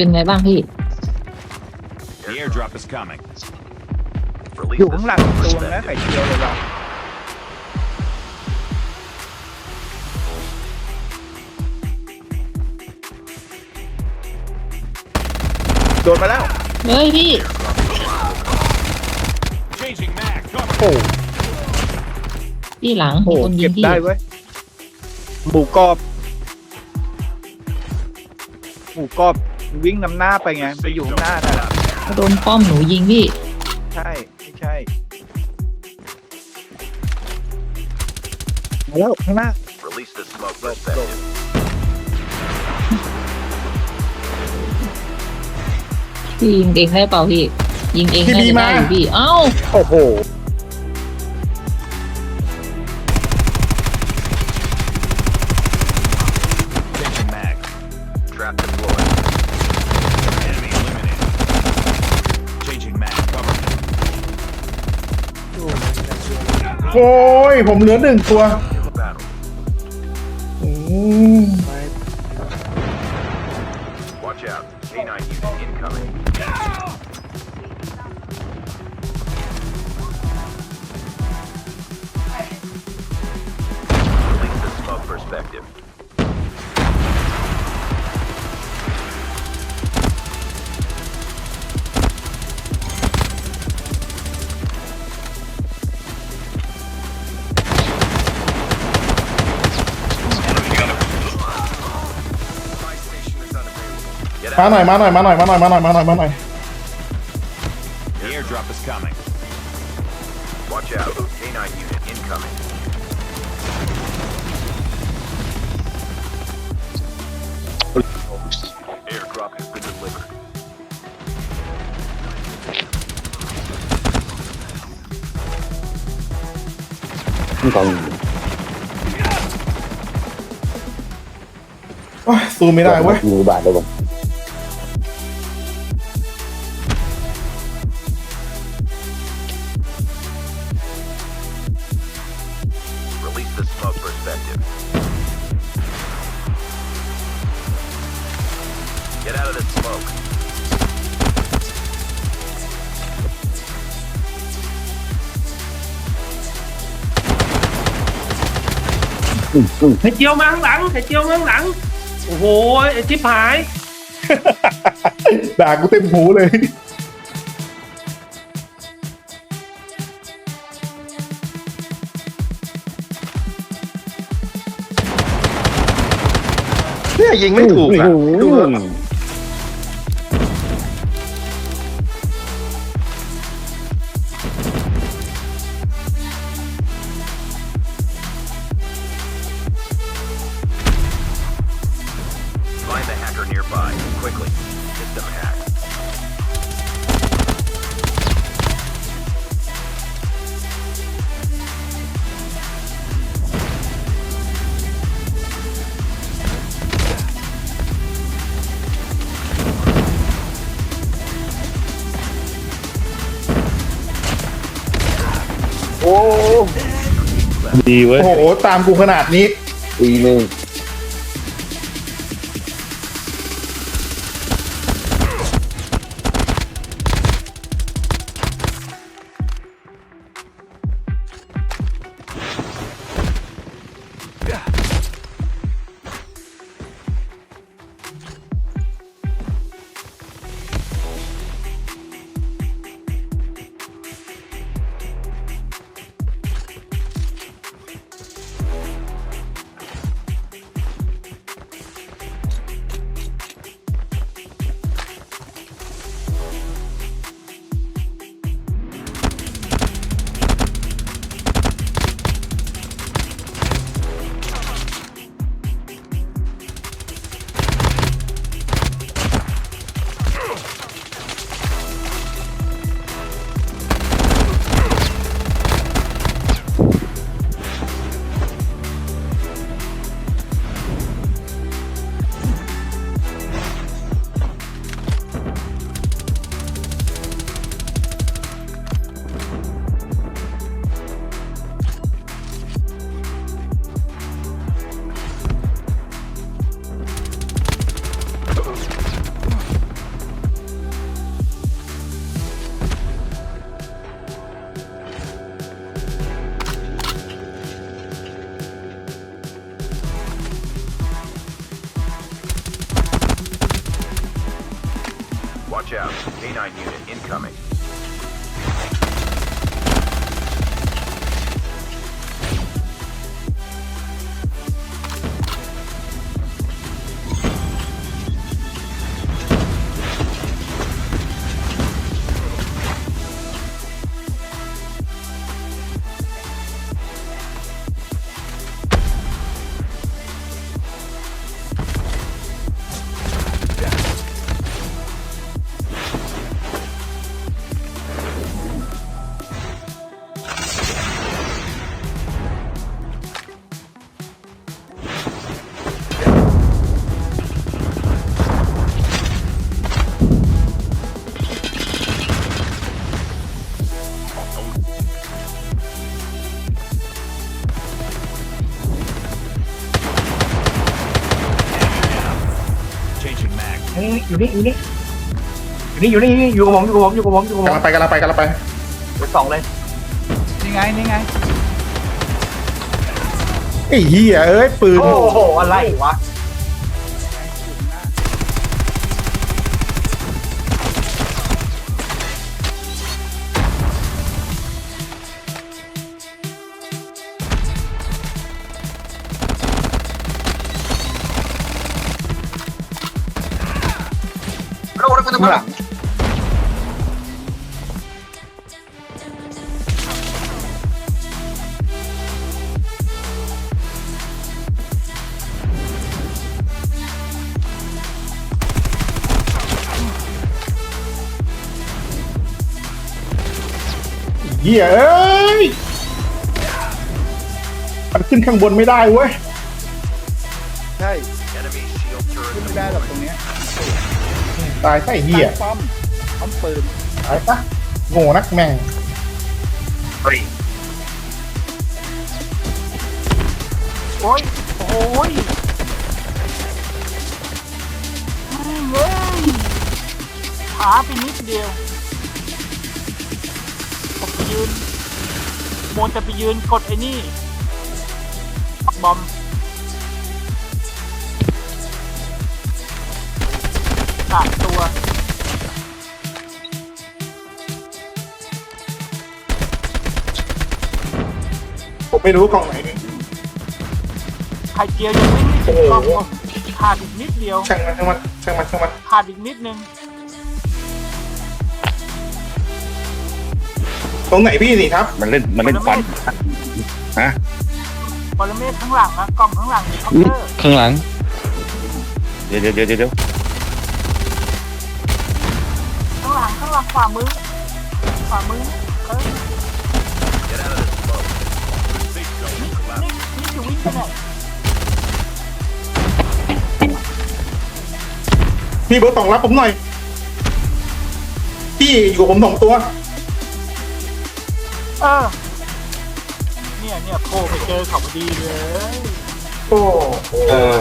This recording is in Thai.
เป็นไงบ้างพี่ The airdrop is coming. อยู่ข้างหลังตัวนะไข่เจียวเลยเราโดนมาแล้ว เฮ้ยพี่ Changing mag. Cover. โอ้พี่หลังโหมีคนยิเก็งบพี่ได้เว้ย หมูกรอบ หมูกรอบ วิ่งนำหน้าไปไง ไปอยู่ข้างหน้านั่นแหละโดนป้อมหนูยิงพี่ ใช่ไม่ใช่มาแล้วข้างหน้า Release the smoke Go, perspective. พี่ยิงเองได้เปล่าพี่ ยิงเองพี่ได้บีจะมา ได้อยู่พี่ เอ้าโอ้โห โอ้ยผมเหลือหนึ่งตัว มาหน่อยมาหน่อยมาหน่อยมาหน่อยมาหน่อยมาหน่อยมาหน่อย The airdrop is coming. Watch out. K9 unit incoming. Airdrop has been delivered. โอ้ยซูมไม่ได้เว้ยยิงบาทเลยผม Get out of this smoke. ไข่เจียวมาข้างหลังไข่เจียวมาข้างหลังโอ้โหไอ้ชิบหาย ด่ากูเต็มหูเลย เนี่ยยิงไม่ถูกอะดูเถอ ดีเว้ย โอ้โห ตามกูขนาดนี้ ปีหนึ่ง นี่อยู่นี่อยู่นี่อยู่นี่อยู่นี่อยู่กับผมอยู่กับผมอยู่กับผมอยู่กับผกำลัมงไปกำลังไปกำลังไปเดี๋ยวสองเลยนี่ไงนี่ไงไอ้เหี้ยเอ้ยปืนโอ้โหอะไรวะ ข้างหลังเหี้ยเอ้ยมันขึ้นข้างบนไม่ได้เว้ย ใช่ Enemy shield ขึ้น turret ไม่ได้หรอก deployed. ตรงเนี้ย ตายใส่เหี้ยตั้งป้อมป้อมปืนตายปะโง่นักแม่ง Three. โอ้ยโอ้ยแม่งเอ้ยขาไปนิดเดียวผมไปยืนโมนจะไปยืนกดไอ้นี่ บอม สามตัว ผมไม่รู้กล่องไหนไข่เจียวยังไม่ถึงกล้องผมขาดอีกนิดเดียวช่างมันช่างมันช่างมันช่างมันขาดอีกนิดนึง ตรงไหนพี่นี่ครับ มันเล่นมันเล่นฟันฮะบอลเมฆข้างหลังอะกล่องข้างหลังมีเคาน์อุ๊ยเตอร์ข้างหลัง เดี๋ยวเดี๋ยวเดี๋ยวเดี๋ยวางหลังข้างหลังขวามือขวามือเออ Get out of this smoke. นี่นี่จะวิ่งไปไหนพี่เบอร์สองรับผมหน่อย พี่อยู่กับผมสองตัว เออเนี่ยเนี่ยโผล่ไปเจอเขาพอดีเลย โอ้ เออ